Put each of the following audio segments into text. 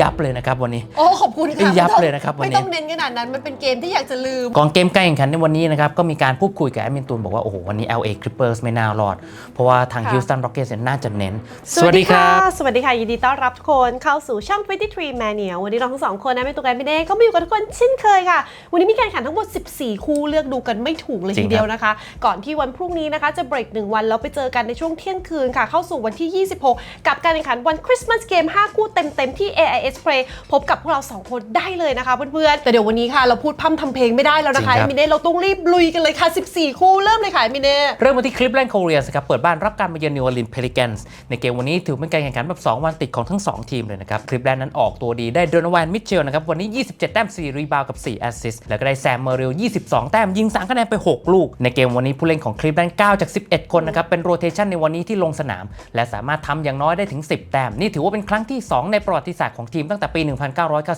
ยับเลยนะครับวันนี้ โอ้ขอบคุณค่ะยับเลยนะครับวันนี้ ไม่ต้องเน้นขนาดนั้น มันเป็นเกมที่อยากจะลืม ก่อนเกมการแข่งขันในวันนี้นะครับ ก็มีการพูดคุยกับแอดมินตูนบอกว่า โอ้โห วันนี้ LA Clippers ไม่น่ารอด เพราะว่าทางค่ะ Houston Rockets เนี่ยน่าจะเน้น สวัสดีค่ะ สวัสดีค่ะ ยินดีต้อนรับทุกคนเข้าสู่ช่อง 23 Mania วันนี้เราทั้งสองคนนะไม่ตัวกันไม่ได้ก็มาอยู่กับทุกคนเช่นเคยค่ะ วันนี้มีการแข่งขันทั้งหมด 14 คู่เลือกดูกันไม่ถูกเลยจริทีงเดียวนะคะ ก่อนที่วันพรุ่งนี้นะคะจะเบรกหนึ่งวันแล้วไปเจอกันในช่วงเที่ยงคืนค่ะเข้าสู่วันที่ 26 กับการแข่งขันวันคริสต์มาสเกม5คู่เต็มๆที่ AIS Play พบกับพวกเรา 2 คนได้เลยนะคะเพื่อนๆ แต่เดี๋ยววันนี้ค่ะ เราพูดพร่ำทำเพลงไม่ได้แล้วนะคะจริงครับ มินเน่เราต้องรีบลุยกันเลยค่ะ 14 คู่เริ่มเลยค่ะมินเน่เริ่มมาที่คลิปแลนด์โคเรียสครับ เปิดบ้านรับการมาเยือนนิวออร์ลีนเพลิแกนส์ในเกมวันนี้ถือเป็นการแข่งขันแบบ 2 วันติดของทั้ง 2 ทีมเลยนะครับ คลิปแลนด์นั้นออกตัวดีได้โดนวันมิเชลนะครับ วันนี้ 27 แต้ม 4 รีบาวกับ 4 แอสซิสต์แล้วก็ได้แซมเมอริล22 แต้มยิง 3 คะแนนไป 6 ลูก ในเกมวันนี้ผู้เล่นของคลิปแลนด์9จาก 11 คนนะครับเป็นโรเทชันในวันนี้ที่ลงสนาม และสามารถทำอย่างน้อยได้ถึง 10 แต้มนี่ถือว่าเป็นครั้งที่2ในประวัติศาสตร์ของทีมตั้งแต่ปี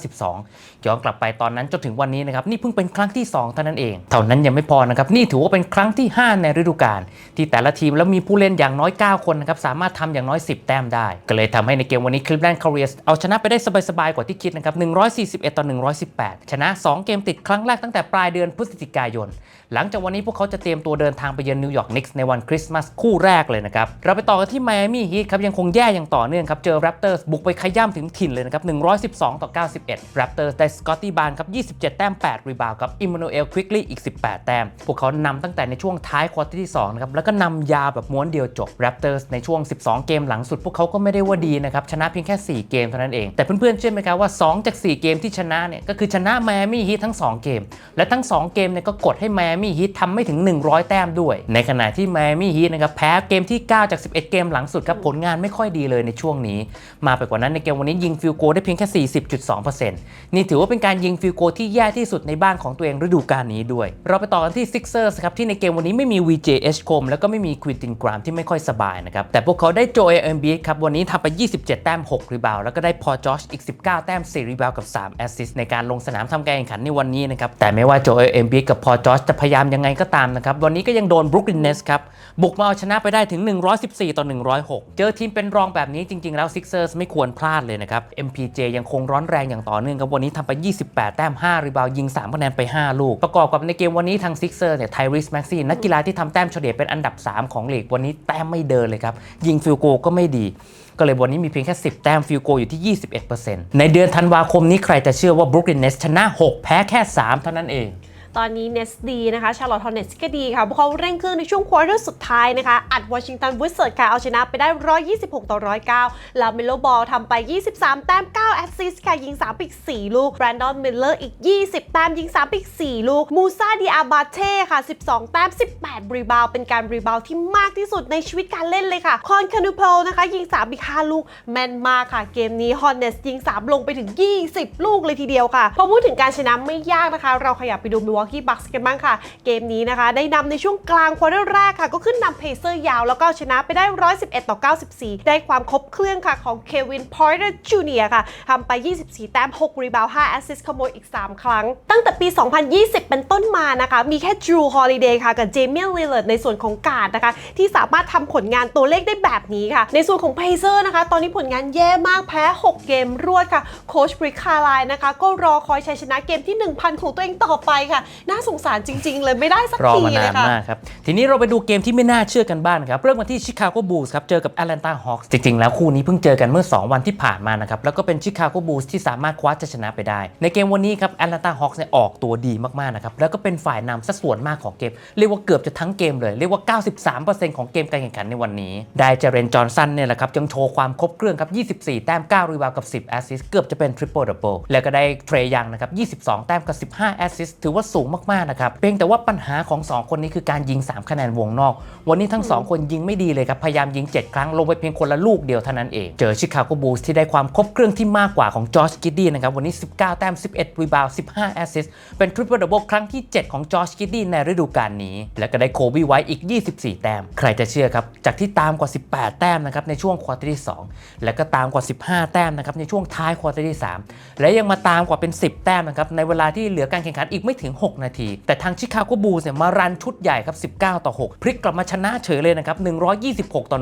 1992 ย้อนกลับไปตอนนั้นจนถึงวันนี้นะครับนี่เพิ่งเป็นครั้งที่ 2 เท่านั้นเอง เท่านั้นยังไม่พอนะครับนี่ถือว่าเป็นครั้งที่ 5 ในฤดูกาลที่แต่ละทีมแล้วมีผู้เล่นอย่างน้อย 9 คนนะครับสามารถทำอย่างน้อย 10 แต้มได้ ก็เลยทำให้ในเกมวันนี้คลิปแลนด์คาเรียสเอาชนะไปได้สบายๆกว่าที่คิดนะครับ141 ต่อ 118 ชนะ 2 เกมติดครั้งแรกตั้งแต่ปลายเดือนพฤศจิกายน หลังจากวันนี้พวกเขาจะเตรียมตัวเดินทางไปเยือนนิวยอร์กนิกส์ในวันคริสต์มาสคู่แรกเลยนะครับ เราไปต่อกันที่ไมอามี่ฮีทครับยังคงแย่อย่างต่อเนื่องครับ เจอแรปเตอร์สบุกไปขย้ำถึงถิ่นเลยนะครับ 112 ต่อ 91แรปเตอร์สได้สกอตตี้บานครับ 27 แต้ม 8 รีบาวกับอิมมานูเอลควิกลี่อีก 18 แต้ม พวกเขานำตั้งแต่ในช่วงท้ายควอเตอร์ที่2นะครับแล้วก็นำยาแบบม้วนเดียวจบแรปเตอร์สในช่วง 12 เกมหลังสุด พวกเขาก็ไม่ได้ว่าดีนะครับชนะเพียงแค่ 4 เกมเท่านั้นเองแต่เพื่อนๆเชื่อไหมครับว่า 2 จาก 4 เกมที่ชนะเนี่ยก็คือชนะไมอามี่ฮีททั้ง 2 เกม และทั้ง 2 เกมเนี่ยก็กดให้ไมอามี่ฮีททำไม่ถึง 100 แต้มด้วย ในขณะที่ไมอามี่ฮีทนะครับแพ้เกมที่ 9 จาก 11 เกมหลังสุดครับผลงานไม่ค่อยดีเลยในช่วงนี้ มาไปกว่านั้นในเกมวันนี้ยิงฟิลโกลได้เพียงแค่ 40.2%นี่ถือว่าเป็นการยิงฟิลโกลที่แย่ที่สุดในบ้านของตัวเองฤดูกาลนี้ด้วย เราไปต่อกันที่ Sixers ครับที่ในเกมวันนี้ไม่มี VJ H คมแล้วก็ไม่มีควินตินกรามที่ไม่ค่อยสบายนะครับแต่พวกเขาได้โจเอเอ็มบีครับวันนี้ทำไป 27 แต้ม 6 รีบาวแล้วก็ได้พอจอชอีก 19 แต้ม 4 รีบาวกับ 3 แอสซิสในการลงสนามทำการแข่งขันในวันนี้นะครับแต่ไม่ว่าโจเอเอ็มบีกับพอจอชจะพยยามยังไงก็ตามนะครับ วันนี้ก็ยังโดนบรุกลินเนสครับ บุกมาเอาชนะไปได้ถึง 114 ต่อ 106 เจอทีมเป็นรองแบบนี้จริง ๆ แล้ว Sixers ไม่ควรพลาดเลยนะครับ MPJ ยังคงร้อนแรงอย่างต่อเนื่องครับ วันนี้ทำไป 28 แต้ม 5 รีบาวยิง 3 คะแนนไป 5 ลูก ประกอบกับในเกมวันนี้ทาง Sixers เนี่ยไทริสแม็กซี่นักกีฬาที่ทำแต้มเฉลี่ยเป็นอันดับ 3 ของลีกวันนี้แต้มไม่เดินเลยครับยิงฟิลโกก็ไม่ดีก็เลยวันนี้มีเพียงแค่ 10 แต้มฟิลโกอยู่ที่ 21%ในเดือนธันวาคมนี้ใครจะเชื่อว่าบรุกลินเนสชนะ 6 แพ้แค่ 3 เท่านั้นเอง ตอนนี้เนสดีนะคะชาร์ลอตฮอนเนสก็ดีค่ะพวกเขาเร่งเครื่องในช่วงควอเตอร์สุดท้ายนะคะ อัดวอชิงตันวิสเซิร์ดค่ะเอาชนะไปได้ 126 ต่อ 109แล้วเมโลบอลทำไป 23 แต้ม 9 แอสซิสต์ค่ะ ยิง 3 ปีก 4 ลูกแบรนดอนมิลเลอร์อีก 20 แต้ม ยิง 3 ปีก 4 ลูก มูซาดิอาบาเช่ค่ะ 12 แต้ม 18 รีบาวเป็นการรีบาวที่มากที่สุดในชีวิตการเล่นเลยค่ะ คอนคานูเพลนะคะ ยิง 3 ปีก 5 ลูก แมนมากค่ะ เกมนี้ฮอนเนสยิง 3 ลงไปถึง 20 ลูกเลยทีเดียวค่ะ พอพูดถึงการชนะไม่ยากนะคะ เราขยับไปดูมิวอกี้บัคส์กันบ้างค่ะ เกมนี้นะคะ ได้นำในช่วงกลางควอเตอร์แรกค่ะ ก็ขึ้นนำเพเซอร์ยาวแล้วก็ชนะไปได้ 111 ต่อ 94 ได้ความครบเครื่องค่ะของเควินพอยเตอร์จูเนียค่ะทำไป 24 แต้ม 6 รีบาว5แอสซิสต์ขโมยอีก 3 ครั้ง ตั้งแต่ปี 2020 เป็นต้นมานะคะ มีแค่จูฮอลิเดย์ค่ะ กับเจมียนลิเลอร์ในส่วนของการดนะคะ ที่สามารถทำผลงานตัวเลขได้แบบนี้ค่ะ ในส่วนของเพเซอร์นะคะ ตอนนี้ผลงานแย่มากแพ้ 6 เกมรวดค่ะโคชบริคคาร์ไลน์นะคะ ก็รอคอยชัยชนะเกมที่ 1,000 ของตัวเองต่อไปค่ะน่าสงสารจริง ๆ เลยไม่ได้สักรอทีมาเลนายนค่ะ มากครับ ทีนี้เราไปดูเกมที่ไม่น่าเชื่อกันบ้างนะครับ เริ่มมาที่ชิคาโกบูลส์ครับ เจอกับแอตแลนตาฮอคส์จริง ๆ แล้วคู่นี้เพิ่งเจอกันเมื่อ 2 วันที่ผ่านมานะครับ แล้วก็เป็นชิคาโกบูลส์ที่สามารถคว้าชัยชนะไปได้ ในเกมวันนี้ครับแอตแลนตาฮอคส์เนี่ยออกตัวดีมาก ๆ นะครับ แล้วก็เป็นฝ่ายนำสัดส่วนมากของเกม เรียกว่าเกือบจะทั้งเกมเลย เรียกว่า 93%ของเกมการแข่งขันในวันนี้ ได้เจเรนจอห์นสันเนี่ยแหละครับยังโชว์ความครบเครื่องครับ 24 แต้ม 9 รีบาวกับ 10 แอสซิสต์เกือบจะเป็นทริปเปิลดับเบิลแล้วก็ได้เทรยังนะครับ 22 แต้มกับ 15 แอสซิสต์ถือว่าสูงมากๆนะครับเพียงแต่ว่าปัญหาของ 2 คนนี้คือการยิง 3 คะแนนวงนอก วันนี้ทั้ง 2 คนยิงไม่ดีเลยครับ พยายามยิง 7 ครั้งลงไปเพียงคนละลูกเดียวเท่านั้นเอง เจอชิคาโกบูลส์ที่ได้ความครบเครื่องที่มากกว่าของจอร์จกิดดี้นะครับวันนี้ 19 แต้ม 11 รีบาว 15 แอสซิสต์เป็นทริปเปิลดับเบิลครั้งที่ 7 ของจอร์จกิดดี้ในฤดูกาลนี้ แล้วก็ได้โคบีไว้อีก 24 แต้ม ใครจะเชื่อครับจากที่ตามกว่า 18 แต้มนะครับในช่วงควอเตอร์ที่ 2 แล้วก็ตามกว่า 15 แต้มนะครับในช่วงท้ายควอเตอร์ที่ 3 และยังมาตามกว่าเป็น 10 แต้มนะครับในเวลาที่เหลือการแข่งขันอีกไม่ถึง 6นาที แต่ทางชิคาโกบูลส์เนี่ยมารันชุดใหญ่ครับ 19 ต่อ 6 พลิกกลับมาชนะเฉยเลยนะครับ 126 ต่อ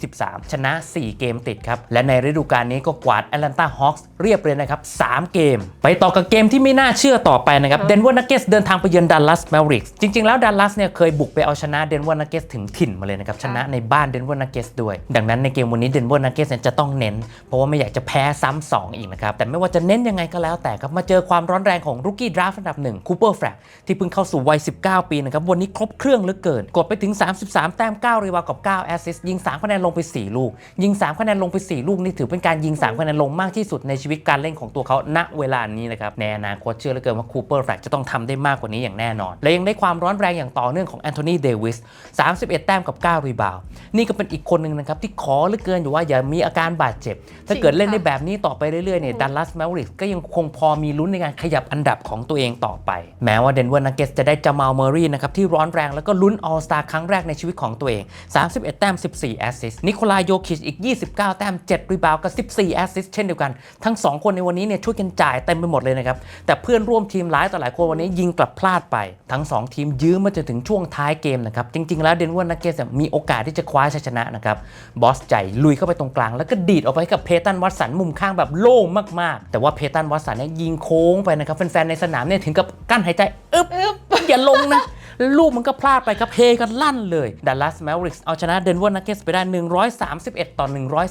123 ชนะ 4 เกมติดครับ และในฤดูกาลนี้ก็กวาดแอตแลนตาฮอคส์เรียบเลยนะครับ 3 เกม ไปต่อกับเกมที่ไม่น่าเชื่อต่อไปนะครับเดนเวอร์นักเกสเดินทางไปเยือนดัลลัสแมวริกส์จริง ๆ แล้วดัลลัสเนี่ยเคยบุกไปเอาชนะเดนเวอร์นักเกสถึงถิ่นมาเลยนะครับชนะในบ้านเดนเวอร์นักเกสด้วย ดังนั้นในเกมวันนี้เดนเวอร์นักเกสจะต้องเน้น เพราะว่าไม่อยากจะแพ้ซ้ำสองอีกนะครับแต่ไม่ว่าจะเน้นยังไงก็แล้วแต่ครับมาเจอความร้อนแรงของรุกกี้ดราฟต์อันดับหนึ่งคูเปอร์แฟร์ที่เพิ่งเข้าสู่วัย 19 ปีนะครับ วันนี้ครบเครื่องเหลือเกิน กดไปถึง 33 แต้ม 9 รีวากับ 9 แอสซิสต์ยิง 3 คะแนนลงไป 4 ลูก ยิง 3 คะแนนลงไป 4 ลูก นี่ถือเป็นการยิง 3 คะแนนลงมากที่สุดในชีวิตการเล่นของตัวเขาณเวลานี้นะครับในอนาคตเชื่อเหลือเกินว่าคูเปอร์แฟร์จะต้องทำได้มากกว่านี้อย่างแน่นอน และยังได้ความร้อนแรงอย่างต่อเนื่องของแอนโทนีเดวิส31 แต้มกับ 9 รีบาวด์นี่ก็เป็นอีกคนหนึ่งนะครับที่ขอเหลือเกินอยู่ว่าอย่ามีอาการบาดเจ็บ ถ้าเกิดเล่นได้แบบนี้ต่อไปเรื่อยๆเนี่ยดัลลัสแมวริกก็ยังคงพอมีลุ้นในการขยับอันดับของตัวเองต่อไปแม้ว่าเดนเวอร์นักเก็ตจะได้จามาลเมอรี่นะครับที่ร้อนแรงแล้วก็ลุ้นออลสตาครั้งแรกในชีวิตของตัวเอง 31 แต้ม 14 แอสซิสต์นิโคลายโยคิชอีก 29 แต้ม 7 รีบาวกับ 14 แอสซิสต์เช่นเดียวกัน ทั้ง 2 คนในวันนี้เนี่ยช่วยกันจ่ายเต็มไปหมดเลยนะครับ แต่เพื่อนร่วมทีมหลายต่อหลายคนวันนี้ยิงกลับพลาดไป ทั้ง 2 ทีมยื้อมาจนถึงช่วงท้ายเกมนะครับ จริง ๆ แล้วเดนเวอร์นักเก็ตมีโอกาสที่จะคว้าชัยชนะนะครับบอสใจลุยเข้าไปตรงกลาง แล้วก็ดีดออกไปกับเพตันวัตสันมุมข้างแบบโล่งมากๆ แต่ว่าเพตันวัตสันเนี่ยยิงโค้งไปนะครับแฟนๆในสนามเนี่ยถึงกับกั้นหายใจอึ๊บอย่าลงนะ ลูกมันก็พลาดไปครับเฮกันลั่นเลยดัลลัสแมวริกส์เอาชนะเดนเวอร์นักเก็ตไปได้ 131 ต่อ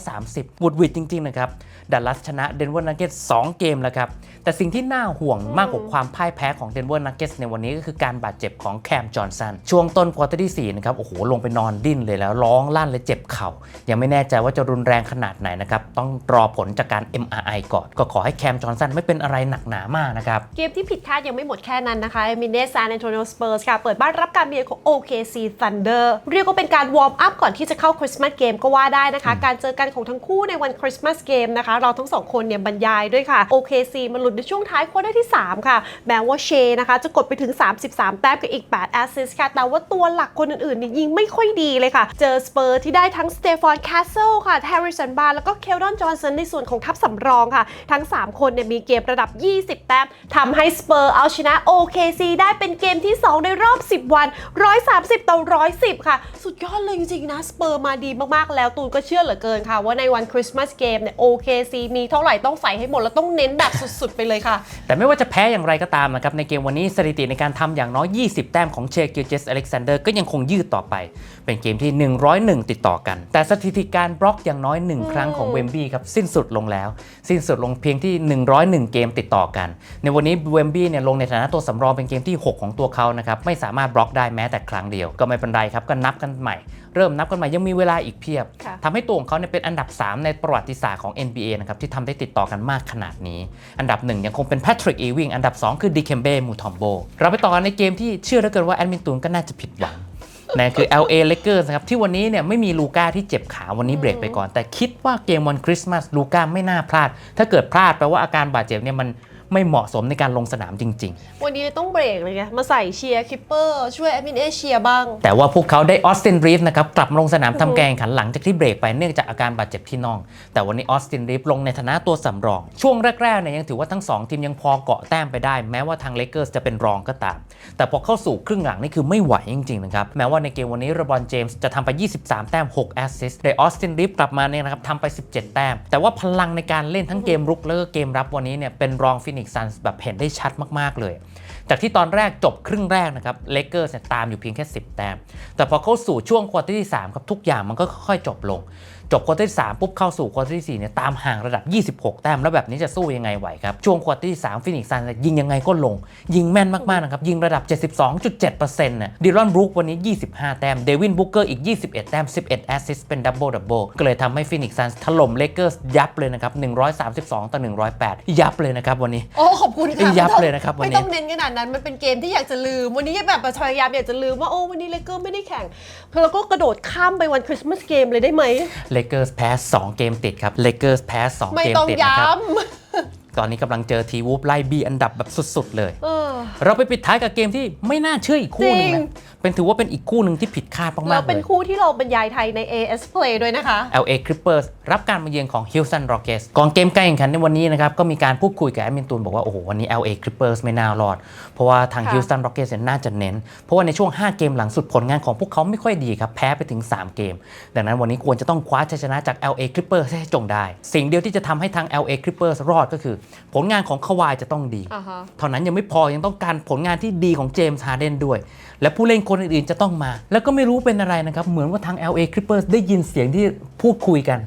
130บุดวิดจริง ๆ นะครับดัลลัสชนะเดนเวอร์นักเก็ต2เกมแล้วครับ แต่สิ่งที่น่าห่วงมากกว่าความพ่ายแพ้ของเดนเวอร์นักเก็ตในวันนี้ก็คือการบาดเจ็บของแคมจอห์นสันช่วงต้นควอเตอร์ที่4นะครับโอ้โหลงไปนอนดิ้นเลยแล้วร้องลั่นเลยเจ็บเข่า ยังไม่แน่ใจว่าจะรุนแรงขนาดไหนนะครับต้องรอผลจากการ MRI ก่อน ก็ขอให้แคมจอห์นสันไม่เป็นอะไรหนักหนามากนะครับเกมที่ผิดคาดยังไม่หมดแค่นั้นนะคะมินเนสซานแอนโตนิโอสเปอร์สค่ะเปิดบ้านรับการเยือนของ OKC Thunder เรียกว่าเป็นการวอร์มอัพก่อนที่จะเข้าคริสต์มาสเกมก็ว่าได้นะคะ การเจอกันของทั้งคู่ในวันคริสต์มาสเกมนะคะ เราทั้งสองคนเนี่ยบรรยายด้วยค่ะ OKC มาหลุดในช่วงท้ายควอเตอร์ที่ 3 ค่ะ แม้ว่าเชนะคะ จะกดไปถึง 33 แต้มกับอีก 8 แอสซิสต์ค่ะ แต่ว่าตัวหลักคนอื่นๆเนี่ยยิงไม่ค่อยดีเลยค่ะ เจอสเปอร์ที่ได้ทั้งสเตฟานแคสเซิลค่ะแฮร์ริสันบาร์แล้วก็เคลดอนจอห์นสันในส่วนของทัพสำรองค่ะ ทั้ง 3 คนเนี่ยมีเกมระดับ 20 แต้มทำให้สเปอร์เอาชนะ OKC ได้เป็นเกมที่ 2 ในรอบ10วัน 130 ต่อ 110 ค่ะ สุดยอดเลยจริงๆนะ สเปอร์มาดีมากๆ แล้วตูนก็เชื่อเหลือเกินค่ะ ว่าในวันคริสต์มาสเกมเนี่ย OKC มีเท่าไหร่ต้องใส่ให้หมด แล้วต้องเน้นแบบสุดๆ ไปเลยค่ะ แต่ไม่ว่าจะแพ้อย่างไรก็ตามนะครับ ในเกมวันนี้สถิติในการทำอย่างน้อย 20 แต้มของเชกิลเจสอเล็กซานเดอร์ก็ยังคงยืดต่อไป เป็นเกมที่ 101 ติดต่อกัน แต่สถิติการบล็อกอย่างน้อย 1 ครั้งของเวมบี้ครับสิ้นสุดลงแล้ว สิ้นสุดลงเพียงที่ 101 เกมติดต่อกัน ในวันนี้เวมบี้เนี่ยลงในฐานะตัวสำรองเป็นเกมที่ 6 ของตัวเขานะครับไม่สามารถบล็อกได้แม้แต่ครั้งเดียว ก็ไม่เป็นไรครับก็นับกันใหม่ เริ่มนับกันใหม่ยังมีเวลาอีกเพียบค่ะทำให้ตัวของเขาเนี่ยเป็นอันดับ 3 ในประวัติศาสตร์ของ NBA นะครับที่ทำได้ติดต่อกันมากขนาดนี้ อันดับ 1 ยังคงเป็นแพทริกอีวิงอันดับ 2 คือดิเคมเบ้มูทอมโบเราไปต่อกันในเกมที่เชื่อเหลือเกินว่าแอดมินตูนก็น่าจะผิดหวังนั่นคือ LA Lakers นะครับที่วันนี้เนี่ยไม่มีลูก้าที่เจ็บขาวันนี้เบรกไปก่อน แต่คิดว่าเกมวันคริสต์มาสลูก้าไม่น่าพลาด ถ้าเกิดพลาดแปลว่าอาการบาดเจ็บเนี่ยมัน ไม่เหมาะสมในการลงสนามจริงๆวันนี้ต้องเบรกเลยไงมาใส่เชียร์คิปเปอร์ช่วยแอดมินเอเชียบ้างแต่ว่าพวกเขาได้ออสตินรีฟนะครับกลับมาลงสนามทำแกงขันหลังจากที่เบรกไปเนื่องจากอาการบาดเจ็บที่น่อง แต่วันนี้ออสตินรีฟลงในฐานะตัวสำรอง ช่วงแรกๆเนี่ยยังถือว่าทั้ง2ทีมยังพอเกาะแต้มไปได้ แม้ว่าทางเลเกอร์สจะเป็นรองก็ตาม แต่พอเข้าสู่ครึ่งหลังนี่คือไม่ไหวจริงๆนะครับแม้ว่าในเกมวันนี้เรบอนเจมส์จะทำไป 23 แต้ม 6 แอสซิสต์แต่ออสตินรีฟกลับมาเนี่ยนะครับทำไป 17 แต้ม แต่ว่าพลังในการเล่นทั้งเกมรุกแล้วก็เกมรับวันนี้เนี่ยเป็นรองฟินินิกซันส์แบบเห็นได้ชัดมากๆเลย จากที่ตอนแรกจบครึ่งแรกนะครับเลเกอร์สตามอยู่เพียงแค่ 10 แต้ม แต่พอเข้าสู่ช่วงควอเตอร์ที่ 3 ครับ ทุกอย่างมันก็ค่อยๆจบลง จบควอเตอร์ที่3ปุ๊บเข้าสู่ควอเตอร์ที่4เนี่ยตามห่างระดับ 26 แต้มแล้วแบบนี้จะสู้ยังไงไหวครับช่วงควอเตอร์ที่3ฟินิกซ์ซันยิงยังไงก็ลง ยิงแม่นมากๆนะครับยิงระดับ 72.7%น่ะดิรอนบรูควันนี้ 25 แต้มเดวินบุกเกอร์อีก 21 แต้ม 11 แอสซิสต์เป็นดับเบิลดับเบิลก็เลยทำให้ฟินิกซ์ซันถล่มเลเกอร์สยับเลยนะครับ132ต่อ108 ยับเลยนะครับวันนี้ โอ้ขอบคุณค่ะยับไม่ต้องเลยนะครับวันนี้ไม่ต้องเน้นขนาดนั้นมันเป็นเกมที่อยากจะลืม วันนี้แบบพยายามอยากจะลืมว่าโอ้วันนี้เลเกอร์ไม่ได้แข่งแล้วก็กระโดดข้ามไปวันคริสต์มาสเกมเลยได้ไหมเลเกอร์สแพ้2เกมติดครับเลเกอร์สแพ้2ไม่เกมต้องติดย้นะครับ ตอนนี้กำลังเจอทีวูฟไล่บีอันดับแบบสุด ๆ เลยำเออไป เราไปปิดท้ายกับเกมที่ไม่น่าเชื่ออีกคู่หนึงจรินะง เป็นถือว่าเป็นอีกคู่หนึ่งที่ผิดคาดแล้มาวกๆเลเป็นย คู่ที่เราบรรยายไทยใน AS Play ด้วยนะคะ LA Clippers รับการมาเยือนของ Houston Rockets ก่อนเกมการแข่งขันในวันนี้นะครับ ก็มีการพูดคุยกับแอดมินตูนบอกว่า โอ้โห วันนี้ LA Clippers ไม่น่ารอด เพราะว่าทาง ค่ะ Houston Rockets เนี่ยน่าจะเน้น เพราะว่าในช่วง 5 เกมหลังสุดผลงานของพวกเขาไม่ค่อยดีครับ แพ้ไปถึง 3 เกม ดังนั้นวันนี้ควรจะต้องคว้าชัยชนะจาก LA Clippers ให้จงได้ สิ่งเดียวที่จะทำให้ทาง LA Clippers รอดก็คือ ผลงานของคาวายจะต้องดี อ่าฮะ เท่านั้นยังไม่พอยังต้องการผลงานที่ดีของเจมส์ฮาร์เดนด้วย และผู้เล่นคนอื่นๆจะต้องมา แล้วก็ไม่รู้เป็นอะไรนะครับ เหมือนว่าทาง LA Clippers ได้ยินเสียงที่พูดคุยกัน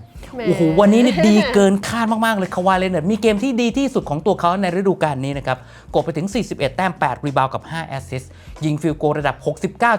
โอ้โหวันนี้นี่ดีเกินคาดมาก ๆ เลยคาวายเลนเนอร์มีเกมที่ดีที่สุดของตัวเขาในฤดูกาลนี้นะครับ กดไปถึง 41 แต้ม 8 รีบาวกับ 5 แอสซิสต์ยิงฟิลโกลระดับ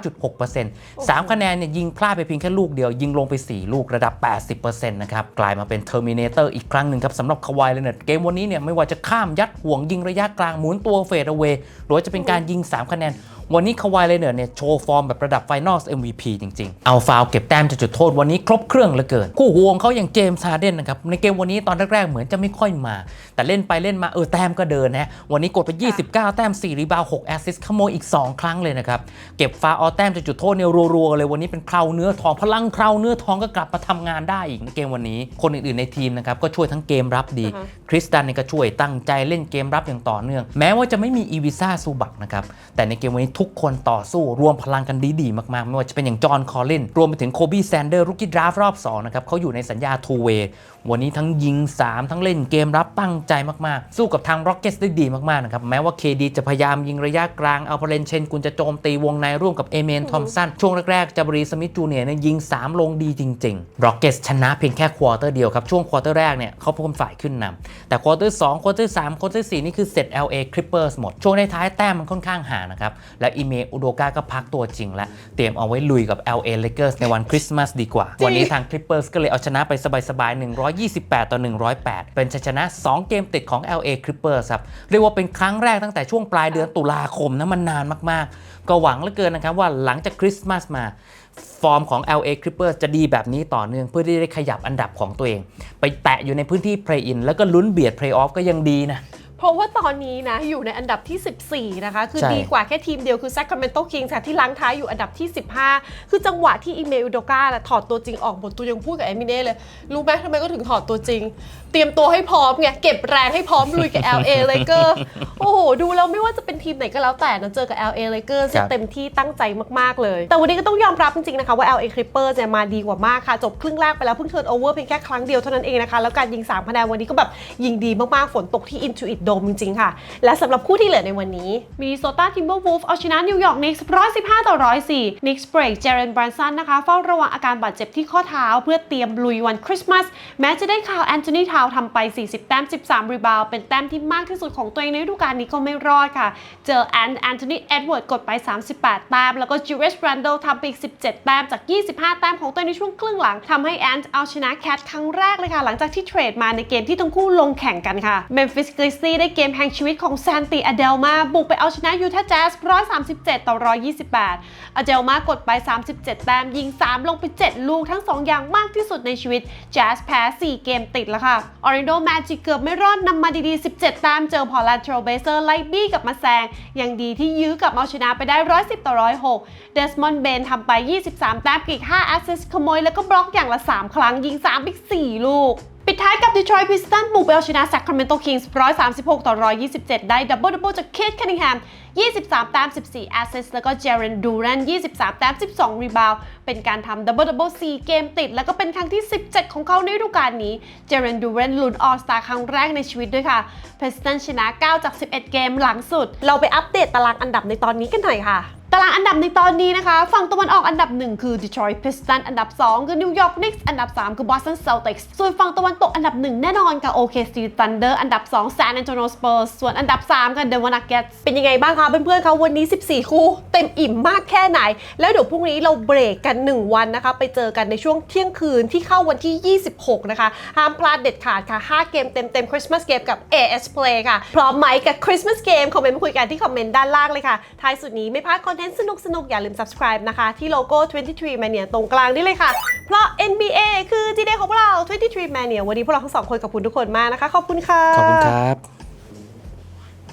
69.6% 3 คะแนนเนี่ยยิงพลาดไปเพียงแค่ลูกเดียว ยิงลงไป 4 ลูกระดับ 80%นะครับ กลายมาเป็นเทอร์มินเตอร์อีกครั้งหนึ่งครับสำหรับคาวายเลนเนอร์เกมวันนี้เนี่ยไม่ว่าจะข้ามยัดห่วงยิงระยะกลางหมุนตัวเฟดเอา a y หรือว่าจะเป็นการยิง 3 คะแนนวันนี้คาวายเลนเนอร์เนี่ยโชว์ฟอร์มแบบระดับไฟนอล MVP จริง ๆ เอาฟาวล์เก็บแต้มจากจุดโทษวันนี้ครบเครื่องเหลือเกิน คู่หูของเขาอย่างเจมส์ฮาร์เดนนะครับในเกมวันนี้ตอนแรกๆเหมือนจะไม่ค่อยมา แต่เล่นไปเล่นมาเออแต้มก็เดินนะวันนี้กดไป 29 แต้ม 4 รีบาว 6 แอสซิสต์ขโมยอีก 2 ครั้งเลยนะครับ เก็บฟาวล์เอาแต้มจากจุดโทษเนี่ยรัวๆเลยวันนี้เป็นเคราเนื้อทองพลังเคราเนื้อทองก็กลับมาทำงานได้อีกในเกมวันนี้ คนอื่นๆในทีมนะครับก็ช่วยทั้งเกมรับดีอ่าฮะคริสตันเนี่ยก็ช่วยตั้งใจเล่นเกมรับอย่างต่อเนื่อง แม้ว่าจะไม่มีอีวิซ่าซูบักนะครับแต่ในเกมวันนี้ทุกคนต่อสู้รวมพลังกันดีๆมากๆ ไม่ว่าจะเป็นอย่างจอห์นคอลลินรวมไปถึงโคบีแซนเดอร์รุกี้ดราฟรอบ2นะครับเขาอยู่ในสัญญาทูเวย์วันนี้ทั้งยิง 3 ทั้งเล่นเกมรับตั้งใจมากๆ สู้กับทางร็อกเก็ตได้ดีมากๆนะครับ แม้ว่าเคดีจะพยายามยิงระยะกลางเอาพเรนเชนกุลจะโจมตีวงในร่วมกับเอเมนทอมสันช่วงแรกๆจาบรีสมิธจูเนียร์เนี่ยยิง 3 ลงดีจริงๆร็อกเก็ตชนะเพียงแค่ควอเตอร์เดียวครับ ช่วงควอเตอร์แรกเนี่ยเขาเป็นคนฝ่ายขึ้นนำแต่ควอเตอร์2ควอเตอร์3ควอเตอร์4นี่คือเสร็จ LA Clippers หมดช่วงท้ายๆแต้มมันค่อนข้างห่างนะครับและอีเมอุโดกาก็พักตัวจริงแล้วเตรียมเอาไว้ลุยกับ LA Lakers ในวันคริสต์มาสดีกว่า วันนี้ทาง Clippers ก็เลยเอาชนะไปสสบายๆ 128 ต่อ 108 เป็นชัยชนะ 2 เกมติดของ LA Clippers ครับ เรียกว่าเป็นครั้งแรกตั้งแต่ช่วงปลายเดือนตุลาคมนะมันนานมากๆ ก็หวังเหลือเกินนะครับว่าหลังจากคริสต์มาสมาฟอร์มของ LA Clippers จะดีแบบนี้ต่อเนื่องเพื่อที่ได้ขยับอันดับของตัวเอง ไปแตะอยู่ในพื้นที่เพลย์อินแล้วก็ลุ้นเบียดเพลย์ออฟก็ยังดีนะ เพราะว่าตอนนี้นะอยู่ในอันดับที่ 14 นะคะ คือใช่ ดีกว่าแค่ทีมเดียวคือ Sacramento Kings ค่ะที่ล้างท้ายอยู่อันดับที่ 15 คือจังหวะที่อีเมลอุดกาถอดตัวจริงออกหมดตัวยังพูดกับแอมิเน่เลย รู้ไหมทำไมก็ถึงถอดตัวจริงเตรียมตัวให้พร้อมไงเก็บแรงให้พร้อมลุยกับ LA Lakers โอ้โห ดูแล้วไม่ว่าจะเป็นทีมไหนก็แล้วแต่นะเจอกับ LA Lakers ครับเต็มที่ตั้งใจมาก ๆ เลย แต่วันนี้ก็ต้องยอมรับจริง ๆ นะคะว่า LA Clippers เนี่ยมาดีกว่ามากค่ะ จบครึ่งแรกไปแล้วเพิ่งเทิร์นโอเวอร์เพียงแค่ครั้งเดียวเท่านั้นเองนะคะ แล้วการยิง3คะแนนวันนี้ก็แบบยิงดีมาก ๆ ฝนตกที่ Intuit Dome จริง ๆ ค่ะ และสำหรับคู่ที่เหลือในวันนี้มีโซตาทิมเบอร์วูฟเอาชนะนิวยอร์กนิกส์115ต่อ104นิกส์เบรกเจเรนบรันสันนะคะเฝ้าระวังอาการบาดเจ็บที่ข้อเท้า เพื่อเตรียมลุยวันคริสต์มาสแม้จะได้ข่าวแอนโทนีทาวทำไป 40 แต้ม 13 รีบาวเป็นแต้มที่มากที่สุดของตัวเองในฤดูกาลนี้ก็ไม่รอดค่ะ เจอแอนแอนโทนีเอ็ดเวิร์ดกดไป 38 แต้ม แล้วก็จูเวสแรนโดทำไปอีก 17 แต้มจาก 25 แต้มของตัวเองในช่วงครึ่งหลังทำให้แอนเอาชนะแคทครั้งแรกเลยค่ะ หลังจากที่เทรดมาในเกมที่ทั้งคู่ลงแข่งกันค่ะเมมฟิสกริสตี้ได้เกมแห่งชีวิตของแซนติอเดลมาบุกไปเอาชนะยูทาห์แจ๊ส137 ต่อ 128อเดลมากดไป 37 แต้มยิง 3 ลงไป 7 ลูกทั้ง 2 อย่างมากที่สุดในชีวิตแจ๊สแพ้ 4 เกมติดแล้วค่ะออริโดแมจิกเกือบไม่รอดนำมาดีๆ 17 แต้มเจอพอล a นเทรเบเซอร์ไล่บี้กับมาแซง ยังดีที่ยื้อกับเอาชนะไปได้ 110 ต่อ 106 เดสมอนด์เบนทำไป 23 แต้มอีก 5 แอสซิสขโมย แล้วก็บล็อกอย่างละ 3 ครั้ง ยิง 3 อีก 4 ลูกปิดท้ายกับ Detroit Pistons บุกไปเอาชนะ Sacramento Kings 136 ต่อ 127 ได้ดับเบิลดับเบิลจากเคทคันนิงแฮม 23 แต้ม 14แอสซิสต์แล้วก็เจเรนดูแรน23 แต้ม 12 รีบาวเป็นการทำดับเบิลดับเบิล4เกมติด แล้วก็เป็นครั้งที่ 17 ของเขาในฤดูกาลนี้ เจเรนดูแรนลุ้นออสตาครั้งแรกในชีวิตด้วยค่ะ Pistons ชนะ 9 จาก 11 เกมหลังสุด เราไปอัปเดตตารางอันดับในตอนนี้กันหน่อยค่ะตารางอันดับในตอนนี้นะคะ ฝั่งตะวันออกอันดับ 1 คือ Detroit Pistons อันดับ 2 คือ New York Knicks อันดับ 3 คือ Boston Celtics ส่วนฝั่งตะวันตกอันดับ 1 แน่นอนกับ OKC Thunder อันดับ 2 San Antonio Spurs ส่วนอันดับ3กับ Denver Nuggets เป็นยังไงบ้างคะเพื่อนๆคะวันนี้ 14 คู่ เต็มอิ่มมากแค่ไหน แล้วเดี๋ยวพรุ่งนี้เราเบรกกัน 1 วันนะคะ ไปเจอกันในช่วงเที่ยงคืนที่เข้าวันที่ 26 นะคะ ห้ามพลาดเด็ดขาดค่ะ 5 เกมเต็มๆ Christmas Game กับ AS Play ค่ะ พร้อมไหมกับ Christmas Game คอมเมนต์มาคุยกันที่คอมเมนต์ด้านล่างเลยค่ะ ท้ายสุดนี้ไม่พลาดคอนเทนต์สนุกๆ อย่าลืม subscribe นะคะ ที่โลโก้ 23 Mania ตรงกลางนี่เลยค่ะ เพราะ NBA คือ G-Day ของเรา 23 Mania วันนี้พวกเราทั้งสองคนขอบคุณทุกคนมากนะคะ ขอบคุณค่ะ ขอบคุณครับ